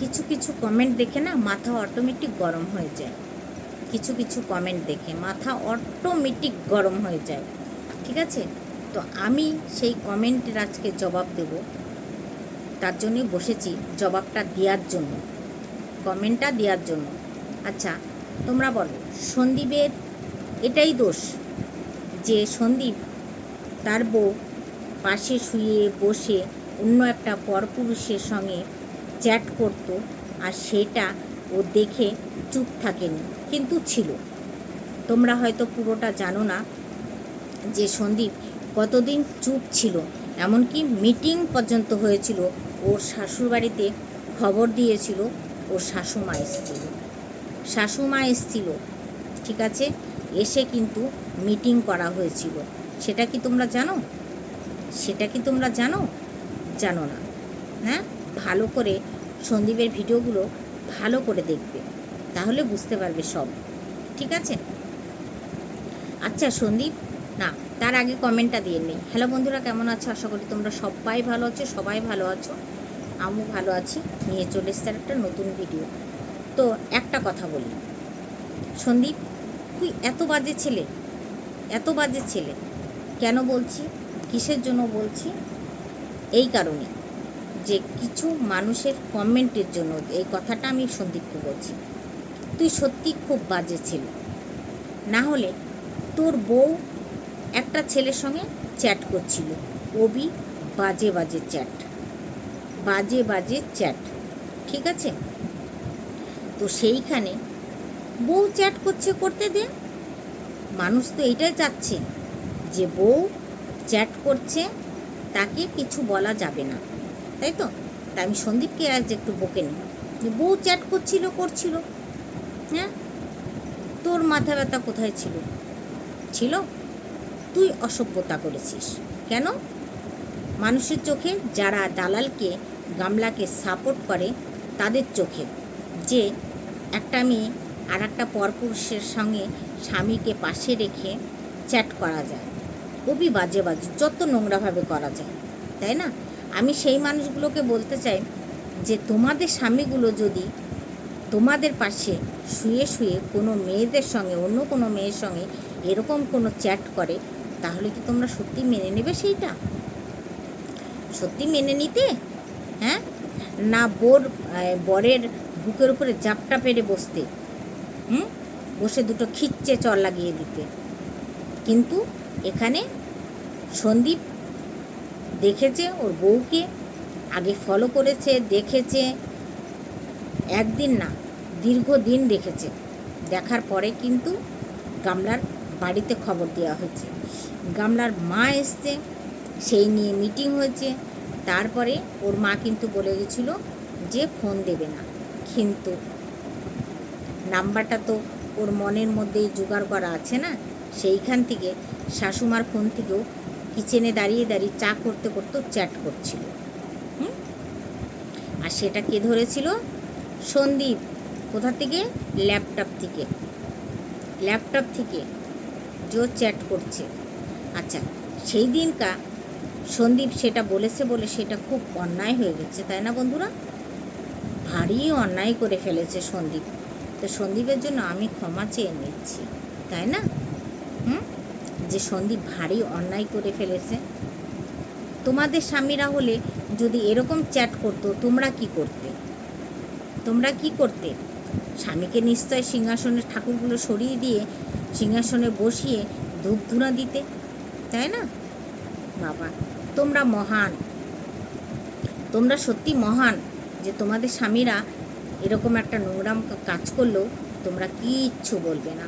কিছু কিছু কমেন্ট দেখে না মাথা অটোমেটিক গরম হয়ে যায়। কিছু কিছু কমেন্ট দেখে মাথা অটোমেটিক গরম হয়ে যায়। ঠিক আছে? তো আমি সেই কমেন্টের আজকে জবাব দেব। তার জন্যই বসেছি জবাবটা দেওয়ার জন্য। কমেন্টটা দেওয়ার জন্য। আচ্ছা তোমরা বলো, সন্দীপের এটাই দোষ যে সন্দীপ তার বউ পাশে শুয়ে বসে অন্য একটা পরপুরুষের সঙ্গে চ্যাট করত আর সেটা ও দেখে চুপ থাকেনি, কিন্তু ছিল। তোমরা হয়তো পুরোটা জানো না যে সন্দীপ কতদিন চুপ ছিল, এমনকি মিটিং পর্যন্ত হয়েছিল, ওর শ্বশুরবাড়িতে খবর দিয়েছিল, ওর শাশুমা এসেছিল। শাশুমা এসেছিল, ঠিক আছে? এসে কিন্তু মিটিং করা হয়েছিল। সেটা কি তোমরা জানো? সেটা কি তোমরা জানো? জানো না। হ্যাঁ? ভালো করে সন্দীপের ভিডিওগুলো ভালো করে দেখবে। তাহলে বুঝতে পারবে সব। ঠিক আছে? আচ্ছা সন্দীপ, না, তার আগে কমেন্টটা দিয়ে নেই হ্যালো বন্ধুরা, কেমন আছো? আশা করি তোমরা সবাই ভালো আছো, সবাই ভালো আছো। আমিও ভালো আছি। নিয়ে চলে এসছে একটা নতুন ভিডিও তো একটা কথা বলি। সন্দীপ, তুই এত বাজে ছেলে। এত বাজে ছেলে। কেন বলছি? কিসের জন্য বলছি? এই কারণে যে কিছু মানুষের কমেন্টের জন্য এই কথাটা আমি সন্দীপকে বলছি। তুই সত্যি খুব বাজে ছিল। না হলে তোর বউ একটা ছেলের সঙ্গে চ্যাট করছিল। ওবি বাজে বাজে চ্যাট। বাজে বাজে চ্যাট। ঠিক আছে? তো সেইখানে বউ চ্যাট করছে করতে দে। মানুষ তো এইটাই চাচ্ছে যে বউ চ্যাট করছে, তাকে কিছু বলা যাবে না। তাই তো? তা আমি সন্দীপকে আজ একটু বকে নিই। বউ চ্যাট করছিল করছিল। হ্যাঁ? তোর মাথা ব্যথা কোথায় ছিল? ছিল? তুই অসভ্যতা করেছিস। কেন? মানুষের চোখে যারা দালালকে, গামলাকে সাপোর্ট করে, তাদের চোখে। যে একটা মেয়ে আর একটা পরপুরুষের সঙ্গে স্বামীকে পাশে রেখে চ্যাট করা যায়। খুবই বাজে বাজে, যত নোংরাভাবে করা যায়। তাই না? আমি সেই মানুষগুলোকে বলতে চাই যে তোমাদের স্বামীগুলো যদি তোমাদের পাশে শুয়ে শুয়ে কোনো মেয়েদের সঙ্গে, অন্য কোনো মেয়ের সঙ্গে এরকম কোনো চ্যাট করে, তাহলে কি তোমরা সত্যি মেনে নেবে সেইটা? সত্যি মেনে নিতে? হ্যাঁ? না বোর বরের বুকের উপরে জাপটা পেরে বসতে, হুম? বসে দুটো খিচ্ছে চর লাগিয়ে দিতে। কিন্তু এখানে সন্দীপ দেখেছে ওর বউকে, আগে ফলো করেছে, দেখেছে, একদিন না, দীর্ঘদিন দেখেছে। দেখার পরে কিন্তু গামলার বাড়িতে খবর দেওয়া হয়েছে। গামলার মা এসছে, সেই নিয়ে মিটিং হয়েছে। তারপরে ওর মা কিন্তু বলে গেছিল যে ফোন দেবে না। কিন্তু নাম্বারটা তো ওর মনের মধ্যেই জোগাড় করা আছে না? সেইখান থেকে শাশুমার ফোন থেকেও কিচেনে দাঁড়িয়ে দাঁড়িয়ে চা করতে করতে চ্যাট করছিল। হুম? আর সেটা কে ধরেছিল? সন্দীপ। কোথা থেকে? ল্যাপটপ থেকে। ল্যাপটপ থেকে। জো চ্যাট করছে। আচ্ছা সেই দিনকা সন্দীপ সেটা বলেছে বলে সেটা খুব অন্যায় হয়ে গেছে, তাই না বন্ধুরা? ভারী অন্যায় করে ফেলেছে সন্দীপ। তো সন্দীপের জন্য আমি ক্ষমা চেয়ে নিচ্ছি, তাই না? হুম? যে সন্দীপ ভারী অন্যায় করে ফেলেছে। তোমাদের স্বামীরা হলে যদি এরকম চ্যাট করতো, তোমরা কি করতে? তোমরা কি করতে? স্বামীকে নিশ্চয় সিংহাসনের ঠাকুরগুলো সরিয়ে দিয়ে সিংহাসনে বসিয়ে ধূপ ধুনা দিতে, তাই না? বাবা, তোমরা মহান। তোমরা সত্যি মহান যে তোমাদের স্বামীরা এরকম একটা নোংরাম কাজ করলেও তোমরা কিচ্ছু বলবে না।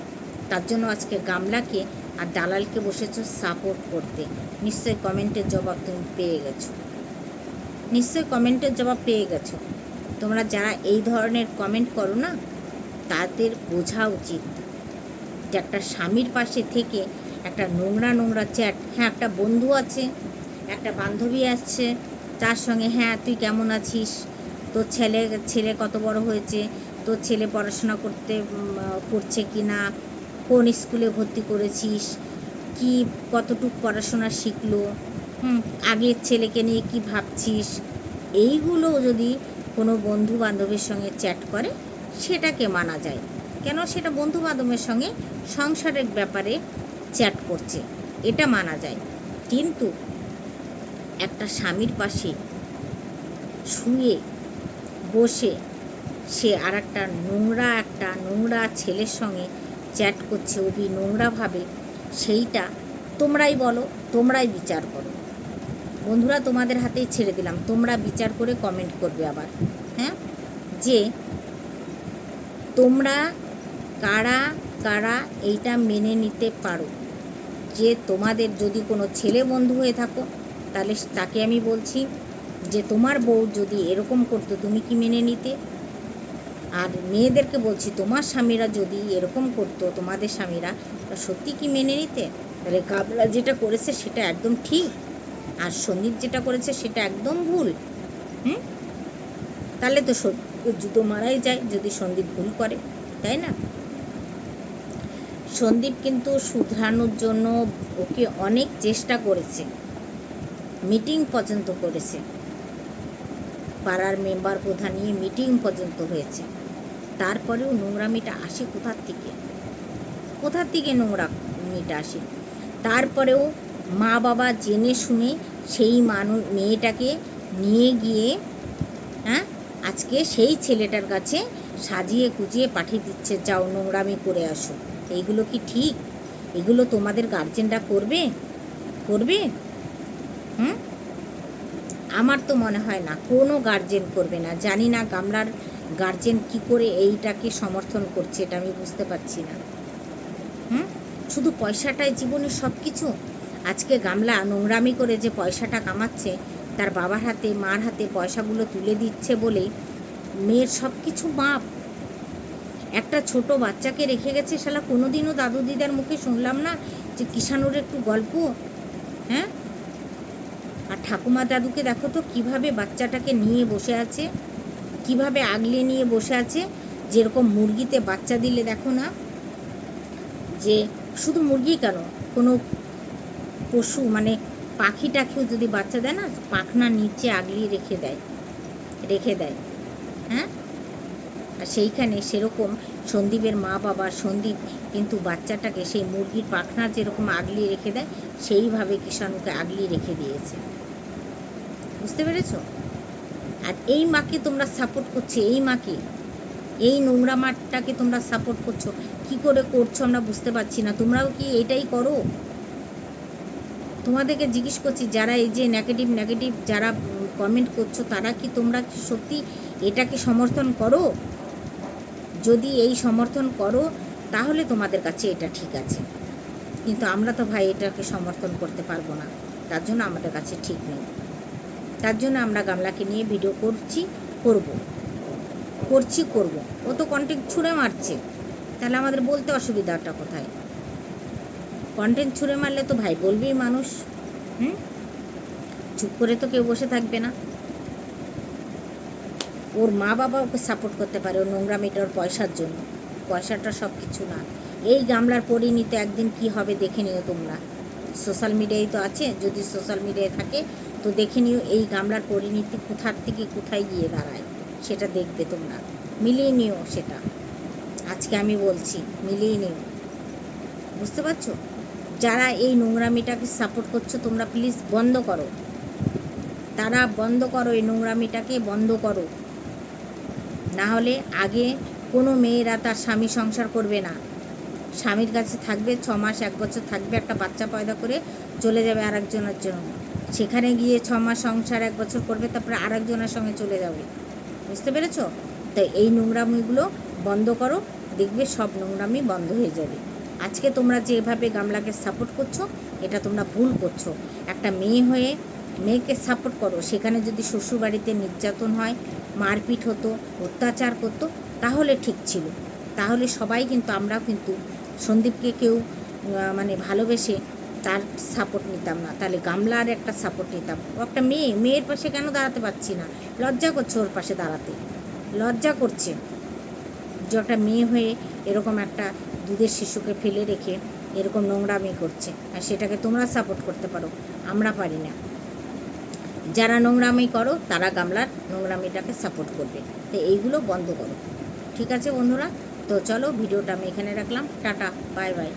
তার জন্য আজকে গামলাকে আর দালালকে বসেছো সাপোর্ট করতে। নিশ্চয়ই কমেন্টের জবাব তুমি পেয়ে গেছো। নিশ্চয়ই কমেন্টের জবাব পেয়ে গেছো। তোমরা যারা এই ধরনের কমেন্ট করো না, তাদের বোঝা উচিত। যে একটা স্বামীর পাশে থেকে একটা নোংরা নোংরা চ্যাট হ্যাঁ একটা বন্ধু আছে, একটা বান্ধবী আসছে তার সঙ্গে হ্যাঁ তুই কেমন আছিস? তোর ছেলে ছেলে কত বড় হয়েছে? তোর ছেলে পড়াশোনা করতে করছে কি না কোন স্কুলে ভর্তি করেছিস? কি কতটুকু পড়াশোনা শিখলো? আগের ছেলেকে নিয়ে কি ভাবছিস? এইগুলো যদি কোনো বন্ধু বান্ধবের সঙ্গে চ্যাট করে, সেটাকে মানা যায়। কেন? সেটা বন্ধু বান্ধবের সঙ্গে সংসারের ব্যাপারে চ্যাট করছে। এটা মানা যায়। কিন্তু একটা স্বামীর পাশে শুয়ে বসে সে আর একটা নোংরা একটা নোংরা ছেলের সঙ্গে চ্যাট করছে অবি নোংরাভাবে সেইটা তোমরাই বলো, তোমরাই বিচার করো। বন্ধুরা, তোমাদের হাতেই ছেড়ে দিলাম, তোমরা বিচার করে কমেন্ট করবে আবার হ্যাঁ? যে তোমরা কারা কারা এইটা মেনে নিতে পারো। যে তোমাদের যদি কোনো ছেলে বন্ধু হয়ে থাকো, তাহলে তাকে আমি বলছি যে তোমার বউ যদি এরকম করতো, তুমি কি মেনে নিতে? আর মেয়েদেরকে বলছি, তোমার স্বামীরা যদি এরকম করতো, তোমাদের স্বামীরা সত্যি কি মেনে নিতে? তাহলে কাবলা যেটা করেছে সেটা একদম ঠিক, আর সন্দীপ যেটা করেছে সেটা একদম ভুল, হুম? তাহলে তো জুতো মারাই যায় যদি সন্দীপ ভুল করে, তাই না? সন্দীপ কিন্তু শুধরানোর জন্য ওকে অনেক চেষ্টা করেছে, মিটিং পর্যন্ত করেছে, পাড়ার মেম্বার প্রধান নিয়ে মিটিং পর্যন্ত হয়েছে। তারপরেও নোংরামিটা আসে কোথার থেকে? কোথার থেকে নোংরামিটা আসে? তারপরেও মা বাবা জেনে শুনে সেই মানুষ মেয়েটাকে নিয়ে গিয়ে হ্যাঁ আজকে সেই ছেলেটার কাছে সাজিয়ে কুজিয়ে পাঠিয়ে দিচ্ছে, যাও নোংরামি করে আসো। এইগুলো কি ঠিক? এগুলো তোমাদের গার্জেনরা করবে? করবে? হুম? আমার তো মনে হয় না, কোনো গার্জেন করবে না। জানি না গামলার গার্জেন কি করে এইটাকে সমর্থন করছে এটা আমি বুঝতে পারছি না। হুম? শুধু পয়সাটাই জীবনের সব কিছু আজকে গামলা নোংরামি করে যে পয়সাটা কামাচ্ছে, তার বাবার হাতে, মার হাতে পয়সাগুলো তুলে দিচ্ছে বলে মেয়ের সব কিছু মাপ। একটা ছোট বাচ্চাকে রেখে গেছে শালা, কোনোদিনও দাদু দিদার মুখে শুনলাম না যে কিষানুর একটু গল্প। হ্যাঁ? আর ঠাকুমা দাদুকে দেখো তো কীভাবে বাচ্চাটাকে নিয়ে বসে আছে। কীভাবে আগলে নিয়ে বসে আছে? যেরকম মুরগিতে বাচ্চা দিলে দেখো না, যে শুধু মুরগি কেন, কোনো পশু মানে পাখিটাকেও যদি বাচ্চা দেয় না, পাখনা নিচে আগলিয়ে রেখে দেয় রেখে দেয় হ্যাঁ? আর সেইখানে সেরকম সন্দীপের মা বাবা, সন্দীপ কিন্তু বাচ্চাটাকে সেই মুরগির পাখনা যেরকম আগলিয়ে রেখে দেয়, সেইভাবে কিষাণুকে আগলিয়ে রেখে দিয়েছে। বুঝতে পেরেছ? আর এই মাকে তোমরা সাপোর্ট করছ, এই মাকে। এই নোংরা মাঠটাকে তোমরা সাপোর্ট করছ। কি করে করছ আমরা বুঝতে পারছি না। তোমরাও কি এটাই করো? তোমাদেরকে জিজ্ঞেস করছি, যারা এই যে নেগেটিভ নেগেটিভ যারা কমেন্ট করছ, তারা কি তোমরা কি সত্যি এটাকে সমর্থন করো? যদি এই সমর্থন করো, তাহলে তোমাদের কাছে এটা ঠিক আছে। কিন্তু আমরা তো ভাই এটাকে সমর্থন করতে পারব না। তার জন্য আমাদের কাছে ঠিক নেই। তার জন্য আমরা গামলাকে নিয়ে ভিডিও করছি, করব। করছি, করব। ও তো কন্টেন্ট ছুঁড়ে মারছে। তাহলে আমাদের বলতে অসুবিধাটা কোথায়? কন্টেন্ট ছুঁড়ে মারলে তো ভাই বলবেই মানুষ। হুম? চুপ করে তো কেউ বসে থাকবে না। ওর মা বাবা ওকে সাপোর্ট করতে পারে ওর নোংরামিটা ওর পয়সার জন্য। পয়সাটা সব কিছু না। এই গামলার পরিণতি একদিন কি হবে দেখে নিও তোমরা। সোশ্যাল মিডিয়ায় তো আছে, যদি সোশ্যাল মিডিয়ায় থাকে তো দেখে নিও, এই গামলার পরিণতি কোথার থেকে কোথায় গিয়ে দাঁড়ায়, সেটা দেখবে তোমরা। মিলিয়ে নিও সেটা। আজকে আমি বলছি, মিলিয়ে নিও। বুঝতে পারছ? যারা এই নোংরামিটাকে সাপোর্ট করছ, তোমরা প্লিজ বন্ধ করো। তারা বন্ধ করো এই নোংরামিটাকে, বন্ধ করো। না হলে আগে কোনো মেয়েরা তার স্বামী সংসার করবে না। স্বামীর কাছে থাকবে, ছ মাস, এক বছর থাকবে, একটা বাচ্চা পয়দা করে চলে যাবে আরেকজনের জন্য। সেখানে গিয়ে ছ মাস সংসার, এক বছর করবে, তারপরে আরেকজনের সঙ্গে চলে যাবে। বুঝতে পেরেছ? তো এই নোংরামিগুলো বন্ধ করো, দেখবে সব নোংরামি বন্ধ হয়ে যাবে। আজকে তোমরা যেভাবে গামলাকে সাপোর্ট করছ, এটা তোমরা ভুল করছ। একটা মেয়ে হয়ে মেয়েকে সাপোর্ট করো, সেখানে যদি শ্বশুরবাড়িতে নির্যাতন হয়, মারপিট হতো, অত্যাচার করতো, তাহলে ঠিক ছিল। তাহলে সবাই কিন্তু, আমরাও কিন্তু সন্দীপকে কেউ মানে ভালোবেসে তার সাপোর্ট নিতাম না। তাহলে গামলার একটা সাপোর্ট নিতাম। ও একটা মেয়ে, মেয়ের পাশে কেন দাঁড়াতে পারছি না? লজ্জা করছে ওর পাশে দাঁড়াতে। লজ্জা করছে। যে একটা মেয়ে হয়ে এরকম একটা দুধের শিশুকে ফেলে রেখে এরকম নোংরামি করছে, আর সেটাকে তোমরা সাপোর্ট করতে পারো। আমরা পারি না। যারা নোংরামি করো, তারা গামলার নোংরামিটাকে সাপোর্ট করবে। তো এইগুলো বন্ধ করো। ঠিক আছে বন্ধুরা? তো চলো, ভিডিওটা আমি এখানে রাখলাম। Tata bye bye